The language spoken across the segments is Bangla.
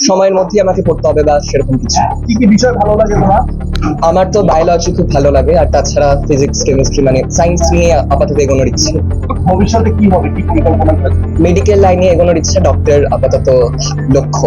সময়ের মধ্যে আমাকে পড়তে হবে বা সেরকম কিছু। কি কি বিষয় ভালো লাগে তোমার? আমার তো বায়োলজি খুব ভালো লাগে আর তাছাড়া ফিজিক্স কেমিস্ট্রি মানে সায়েন্স নিয়ে আপাতত এগোনোর ইচ্ছে। ভবিষ্যতে কি হবে? কি পরিকল্পনা? মেডিকেল লাইনে এগোনোর ইচ্ছে ডক্টর আপাতত লক্ষ্য।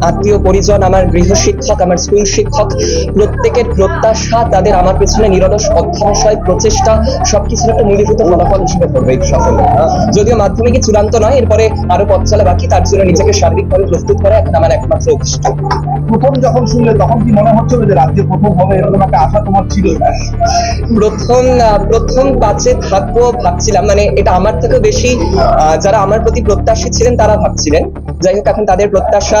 আত্মীয় পরিজন আমার গৃহ শিক্ষক আমার স্কুল শিক্ষক প্রত্যেকের প্রত্যাশা তাদের আমার পেছনে নিরলস অধ্যাবসায় প্রচেষ্টা সবকিছুর একটা মূলীভূত ফলাফল হিসেবে পড়বে এই সাফল্য যদিও মাধ্যমিকই চূড়ান্ত নয় এরপরে আরও পথ চলা বাকি তার জন্য নিজেকে সার্বিকভাবে প্রস্তুত করা এখন আমার একমাত্র উদ্দেশ্য। প্রথম যখন শুনলে তখন কি মনে হচ্ছিল যে রাজ্যে প্রথম হবে এরকম একটা আশা তোমার ছিল? প্রথম প্রথম পাঁচে থাকব ভাবছিলাম মানে এটা আমার থেকেও বেশি আহ, যারা আমার প্রতি প্রত্যাশী ছিলেন তারা ভাবছিলেন। যাই হোক এখন তাদের প্রত্যাশা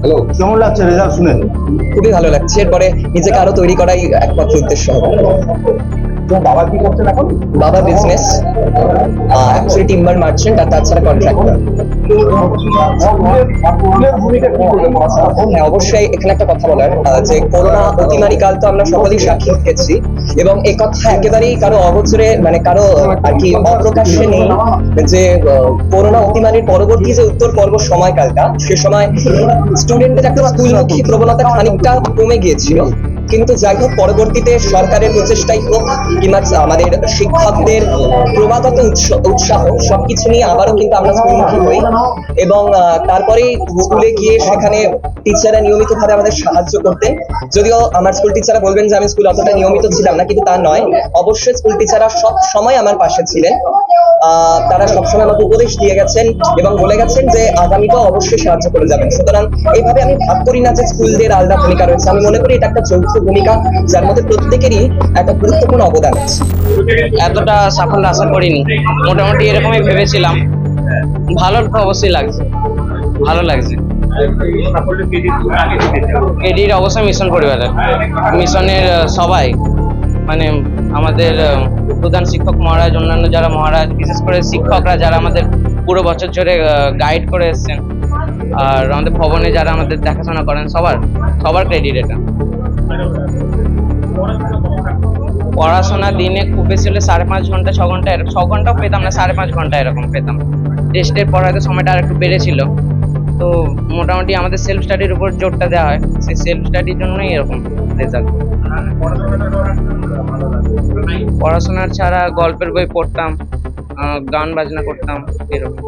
হ্যালো কেমন লাগছে রেজাল্ট শুনে? খুবই ভালো লাগছে। এরপরে নিজেকে আরও তৈরি করাই একমাত্র উদ্দেশ্য হবে। বাবা কি করছেন এখন? বাবা বিজনেস অ্যাকচুয়ালি টিম্বার মার্চেন্ট আর তাছাড়া কন্ট্রাক্টর হ্যাঁ অবশ্যই এখানে একটা কথা বলার যে করোনা অতিমারি কাল তো আমরা সকলেই সাক্ষী হয়েছি এবং এ কথা একেবারেই কারও অগোচরে মানে কারও আর কি অপ্রকাশ্যে নেই যে করোনা অতিমারির পরবর্তী যে উত্তর পর্ব সময়কালটা সে সময় স্টুডেন্টদের একটা স্কুলমুখী প্রবণতা খানিকটা কমে গিয়েছিল। কিন্তু যাই হোক পরবর্তীতে সরকারের প্রচেষ্টাই হোক কিংবা আমাদের শিক্ষকদের ক্রমাগত উৎসাহ সবকিছু নিয়ে আবারও কিন্তু আমরা স্কুলমুখী হই। এবং আহ, তারপরেই স্কুলে গিয়ে সেখানে টিচাররা নিয়মিতভাবে আমাদের সাহায্য করতেন। যদিও আমার স্কুল টিচাররা বলবেন যে আমি স্কুল অতটা নিয়মিত ছিলাম না কিন্তু তা নয়। অবশ্যই স্কুল টিচাররা সব সময় আমার পাশে ছিলেন। তারা সবসময় আমাকে উপদেশ দিয়ে গেছেন এবং বলে গেছেন যে আগামীতেও অবশ্যই সাহায্য করে যাবেন। সুতরাং এইভাবে আমি ভাব করি না যে স্কুলদের আলাদা ভূমিকা রয়েছে। আমি মনে করি এটা একটা যৌথ ভূমিকা, যার মধ্যে প্রত্যেকেরই একটা গুরুত্বপূর্ণ অবদান আছে। এতটা সাফল্য আশা করিনি। মোটামুটি এরকমই ভেবেছিলাম। ভালো অবশ্যই লাগছে। ভালো লাগছে। এডির অবশ্যই মিশন পরিবারের। মিশনের সবাই মানে আমাদের প্রধান শিক্ষক মহারাজ, অন্যান্য যারা মহারাজ, বিশেষ করে শিক্ষকরা যারা আমাদের পুরো বছর ধরে গাইড করে এসছেন, আর আমাদের ভবনে যারা আমাদের দেখাশোনা করেন, সবার সবার ক্রেডিট এটা। পড়াশোনা দিনে খুব বেশি হলে সাড়ে পাঁচ ঘণ্টা, ছ ঘণ্টা ছ ঘন্টাও পেতাম না, সাড়ে পাঁচ ঘণ্টা এরকম পেতাম। টেস্টের পর হয়তো সময়টা আর একটু বেড়েছিল। তো মোটামুটি আমাদের সেলফ স্টাডির উপর জোরটা দেওয়া হয়। সেই সেলফ স্টাডির জন্যই এরকম রেজাল্ট পড়াশোনার ছাড়া গল্পের বই পড়তাম গান বাজনা করতাম, এরকম।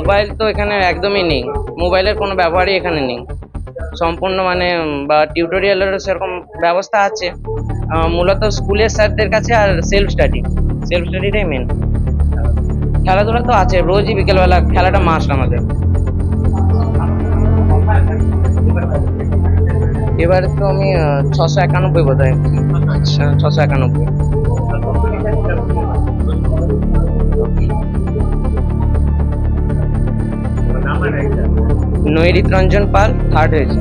মোবাইল তো এখানে একদমই নেই। মোবাইলের কোনো ব্যবহারই এখানে নেই। সম্পূর্ণ মানে বা টিউটোরিয়ালেরও সেরকম ব্যবস্থা আছে। মূলত স্কুলের স্যারদের কাছে আর সেলফ স্টাডি সেলফ স্টাডিটাই মেন খেলাধুলা তো আছে, রোজই বিকেলবেলা খেলাটা মাস্ট আমাদের। এবার তো আমি ছশো একানব্বই বোধ হয় ছশো একানব্বই। নৈরিত রঞ্জন পাল থার্ড হয়েছে।